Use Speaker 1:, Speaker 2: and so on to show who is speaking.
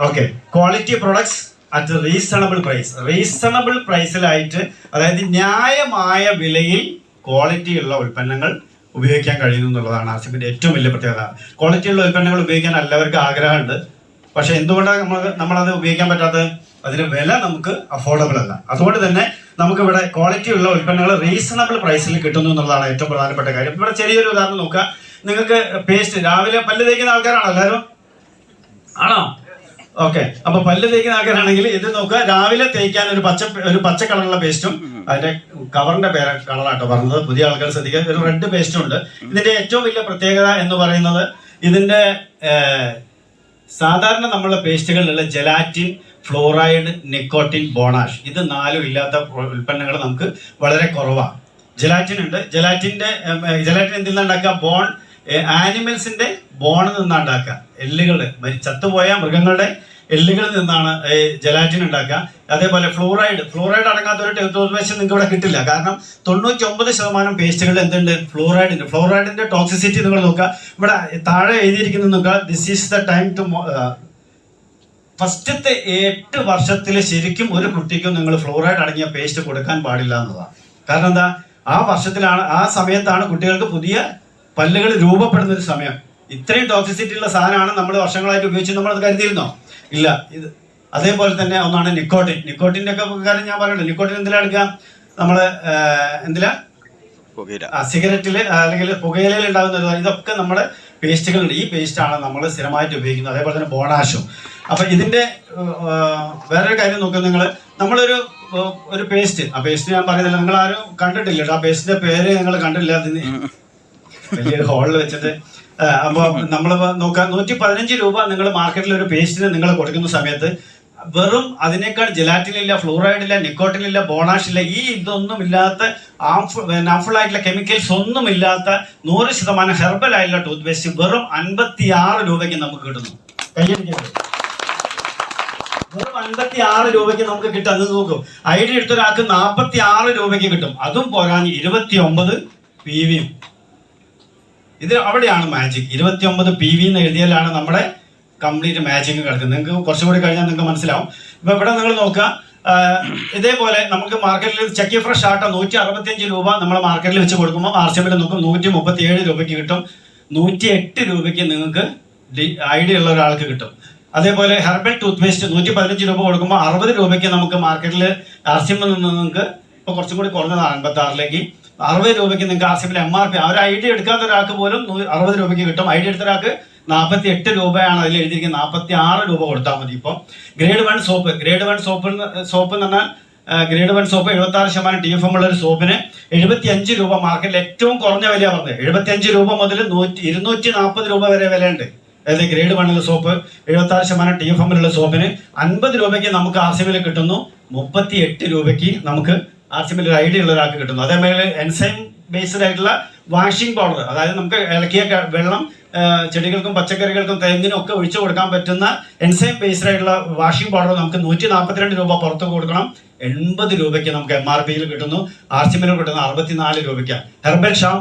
Speaker 1: Okay quality products at reasonable price reasonable പ്രൈസിലായിട്ട് അതായത് ന്യായമായ വിലയിൽ ക്വാളിറ്റി ഉള്ള ഉൽപ്പന്നങ്ങൾ ഉപയോഗിക്കാൻ കഴിയുന്നു എന്നുള്ളതാണ് ആർസിബിന്റെ ഏറ്റവും വലിയ പ്രത്യേകത. ക്വാളിറ്റി ഉള്ള ഉൽപ്പന്നങ്ങൾ ഉപയോഗിക്കാൻ എല്ലാവർക്കും ആഗ്രഹമുണ്ട്. പക്ഷേ എന്തുകൊണ്ടാണ് നമ്മൾ നമ്മളത് ഉപയോഗിക്കാൻ പറ്റാത്തത്? അതിന് വില നമുക്ക് അഫോർഡബിൾ അല്ല. അതുകൊണ്ട് തന്നെ നമുക്ക് ഇവിടെ ക്വാളിറ്റി ഉള്ള ഉൽപ്പന്നങ്ങൾ റീസണബിൾ പ്രൈസിൽ കിട്ടുന്നു എന്നുള്ളതാണ് ഏറ്റവും പ്രധാനപ്പെട്ട കാര്യം. ഇവിടെ ചെറിയൊരു ഉദാഹരണം നോക്കുക. നിങ്ങൾക്ക് പേസ്റ്റ് രാവിലെ പല്ല് തേക്കുന്ന ആൾക്കാരാണോ എല്ലാവരും? ആണോ? ഓക്കെ അപ്പൊ പല്ല് തേക്കുന്ന ആൾക്കാരാണെങ്കിൽ ഇത് നോക്കുക. രാവിലെ തേക്കാൻ ഒരു പച്ച ഒരു പച്ച കളറുള്ള പേസ്റ്റും അതിന്റെ കവറിന്റെ പേര് കളറാട്ടോ പറഞ്ഞത്. പുതിയ ആൾക്കാർ ശ്രദ്ധിക്കുക. ഒരു റെഡ് പേസ്റ്റും ഉണ്ട്. ഇതിന്റെ ഏറ്റവും വലിയ പ്രത്യേകത എന്ന് പറയുന്നത് ഇതിന്റെ സാധാരണ നമ്മളെ പേസ്റ്റുകളിലുള്ള gelatin fluoride nicotine bone ash. ഇത് നാലും ഇല്ലാത്ത ഉൽപ്പന്നങ്ങൾ നമുക്ക് വളരെ കുറവാണ് ജലാറ്റിൻ ഉണ്ട്. ജെലാറ്റിന്റെ ജലാറ്റിൻ എന്തിൽ നിന്നുണ്ടാക്കുക ബോൺ ആനിമൽസിന്റെ ബോണിൽ നിന്നാണ് ഉണ്ടാക്കുക എല്ലുകൾ ചത്തുപോയ മൃഗങ്ങളുടെ എല്ലുകളിൽ നിന്നാണ് ജലാറ്റിൻ ഉണ്ടാക്കുക. അതേപോലെ ഫ്ലൂറൈഡ് ഫ്ലൂറൈഡ് അടങ്ങാത്ത ഒരു ടൂത്ത് പേസ്റ്റ് നിങ്ങൾക്ക് ഇവിടെ കിട്ടില്ല. കാരണം തൊണ്ണൂറ്റി ഒമ്പത് ശതമാനം പേസ്റ്റുകളിൽ എന്തുണ്ട്? ഫ്ലൂറൈഡിന്റെ ഫ്ലൂറൈഡിന്റെ ടോക്സിസിറ്റി നിങ്ങൾ നോക്കുക. ഇവിടെ താഴെ എഴുതിയിരിക്കുന്നത് നോക്കുക. This is the time to ഫസ്റ്റത്തെ എട്ട് വർഷത്തിൽ ശരിക്കും ഒരു കുട്ടിക്കും നിങ്ങൾ ഫ്ലൂറൈഡ് അടങ്ങിയ പേസ്റ്റ് കൊടുക്കാൻ പാടില്ല എന്നതാണ് കാരണം എന്താ? ആ വർഷത്തിലാണ് ആ സമയത്താണ് കുട്ടികൾക്ക് പുതിയ പല്ലുകൾ രൂപപ്പെടുന്ന ഒരു സമയം. ഇത്രയും ടോക്സിസിറ്റി ഉള്ള സാധനമാണ് നമ്മൾ വർഷങ്ങളായിട്ട് ഉപയോഗിച്ച് നമ്മൾ അത് കരുതിയിരുന്നോ? ഇല്ല. ഇത് അതേപോലെ തന്നെ ഒന്നാണ് നിക്കോട്ടിൻ നിക്കോട്ടിന്റെ ഒക്കെ കാര്യം ഞാൻ പറയുന്നത് നിക്കോട്ടിൻ എന്തിലാണ് എടുക്കുക? നമ്മൾ എന്തിലാ ആ സിഗരറ്റിൽ അല്ലെങ്കിൽ പുകയിലയിൽ ഉണ്ടാകുന്ന ഇതൊക്കെ നമ്മുടെ പേസ്റ്റുകളുണ്ട്. ഈ പേസ്റ്റാണ് നമ്മൾ സ്ഥിരമായിട്ട് ഉപയോഗിക്കുന്നത്. അതേപോലെ തന്നെ ബോണാഷും. അപ്പൊ ഇതിന്റെ ആ, വേറൊരു കാര്യം നോക്കുക നിങ്ങൾ നമ്മളൊരു ഒരു പേസ്റ്റ്. ആ പേസ്റ്റ് ഞാൻ പറയുന്നില്ല നിങ്ങൾ ആരും കണ്ടിട്ടില്ല കേട്ടോ ആ പേസ്റ്റിന്റെ പേര് നിങ്ങൾ കണ്ടില്ല വലിയൊരു ഹോളിൽ വെച്ചിട്ട് അപ്പൊ നമ്മൾ നോക്കാം നൂറ്റി പതിനഞ്ച് രൂപ നിങ്ങൾ മാർക്കറ്റിൽ ഒരു പേസ്റ്റിന് നിങ്ങൾ കൊടുക്കുന്ന സമയത്ത് വെറും അതിനേക്കാൾ ജെലാറ്റിൻ ഇല്ല ഫ്ലൂറൈഡ് ഇല്ല നിക്കോട്ടിൻ ഇല്ല ബോണാഷ് ഇല്ല ഈ ഇതൊന്നും ഇല്ലാത്ത ആംഫ് ആയിട്ടുള്ള കെമിക്കൽസ് ഒന്നും ഇല്ലാത്ത നൂറ് ശതമാനം ഹെർബൽ ആയിട്ടുള്ള ടൂത്ത് പേസ്റ്റ് വെറും അൻപത്തി ആറ് രൂപയ്ക്ക് നമുക്ക് കിട്ടുന്നു. കയ്യടിക്കുന്നത് വെറും അൻപത്തി ആറ് രൂപയ്ക്ക് നമുക്ക് കിട്ടും. അത് നോക്കും. ഐഡി എടുത്ത ഒരാൾക്ക് നാൽപ്പത്തി ആറ് രൂപയ്ക്ക് കിട്ടും. അതും പോരാഞ്ഞ് ഇരുപത്തി ഒമ്പത് പി വിയും ഇത് അവിടെയാണ് മാജിക് ഇരുപത്തി ഒമ്പത് പി വി എന്ന് എഴുതിയാലാണ് നമ്മുടെ കംപ്ലീറ്റ് മാജിക് കിടക്കുന്നത്. നിങ്ങൾക്ക് കുറച്ചും കൂടി കഴിഞ്ഞാൽ നിങ്ങൾക്ക് മനസ്സിലാവും. ഇപ്പൊ ഇവിടെ നിങ്ങൾ നോക്കുക ഇതേപോലെ നമുക്ക് മാർക്കറ്റിൽ ചെക്കി ഫ്രഷ് ആട്ട നൂറ്റി അറുപത്തിയഞ്ച് രൂപ നമ്മൾ മാർക്കറ്റിൽ വെച്ച് കൊടുക്കുമ്പോൾ ആർ സി നോക്കും നൂറ്റി മുപ്പത്തി ഏഴ് രൂപയ്ക്ക് കിട്ടും. നൂറ്റി എട്ട് രൂപയ്ക്ക് നിങ്ങൾക്ക് ഐഡിയ ഉള്ള ഒരാൾക്ക് കിട്ടും. അതേപോലെ ഹെർബൽ ടൂത്ത് പേസ്റ്റ് നൂറ്റി പതിനഞ്ച് രൂപ കൊടുക്കുമ്പോൾ അറുപത് രൂപയ്ക്ക് നമുക്ക് മാർക്കറ്റിൽ ആർ നിന്ന് നിങ്ങൾക്ക് ഇപ്പൊ കുറച്ചും കൂടി കുറഞ്ഞതാണ് അൻപത്തി ആറിലേക്ക് അറുപത് രൂപയ്ക്ക് നിങ്ങൾക്ക് ആർ സി എമ്മിൽ എം ആർ പി അവർ ഐ ഡി എടുക്കാത്ത ഒരാൾക്ക് പോലും അറുപത് രൂപയ്ക്ക് കിട്ടും. ഐ ഡി എടുത്ത ഒരാൾക്ക് നാൽപ്പത്തി എട്ട് രൂപയാണ് അതിൽ എഴുതിയിരിക്കുന്നത്. നാൽപ്പത്തി ആറ് രൂപ കൊടുത്താൽ മതി ഇപ്പം. Grade one soap grade one soap soap എന്ന് പറഞ്ഞാൽ ഗ്രേഡ് വൺ സോപ്പ് എഴുപത്തി ആറ് ശതമാനം ടി എഫ് എം ഉള്ള ഒരു സോപ്പിന് എഴുപത്തി അഞ്ച് രൂപ മാർക്കറ്റിൽ ഏറ്റവും കുറഞ്ഞ വിലയാണ് പറഞ്ഞത്. എഴുപത്തി അഞ്ച് രൂപ മുതൽ നൂറ്റി ഇരുന്നൂറ്റി നാൽപ്പത് രൂപ വരെ വിലയുണ്ട്. അതായത് ഗ്രേഡ് വണ്ണിലെ സോപ്പ് എഴുപത്തി ആറ് ശതമാനം ടി എഫ് എമ്മിലുള്ള സോപ്പിന് അൻപത് രൂപയ്ക്ക് നമുക്ക് ആർ സി ബിയിൽ കിട്ടുന്നു. മുപ്പത്തി എട്ട് രൂപയ്ക്ക് നമുക്ക് ആർ സി ഒരു ഐഡിയ ഉള്ള ഒരാൾക്ക് കിട്ടുന്നു. അതേമാതിരി എൻസൈം ബേസ്ഡ് ആയിട്ടുള്ള വാഷിംഗ് പൗഡർ അതായത് നമുക്ക് ഇളക്കിയ വെള്ളം ചെടികൾക്കും പച്ചക്കറികൾക്കും തെങ്ങിനും ഒക്കെ ഒഴിച്ചു കൊടുക്കാൻ പറ്റുന്ന എൻസൈം ബേസ്ഡ് ആയിട്ടുള്ള വാഷിംഗ് പൗഡർ നമുക്ക് നൂറ്റി നാൽപ്പത്തിരണ്ട് രൂപ പുറത്ത് കൊടുക്കണം. എൺപത് രൂപയ്ക്ക് നമുക്ക് എം ആർ പിയിൽ കിട്ടുന്നു. ആർസിമിൽ കിട്ടുന്ന അറുപത്തിനാല് രൂപയ്ക്ക്. Herbal shampoo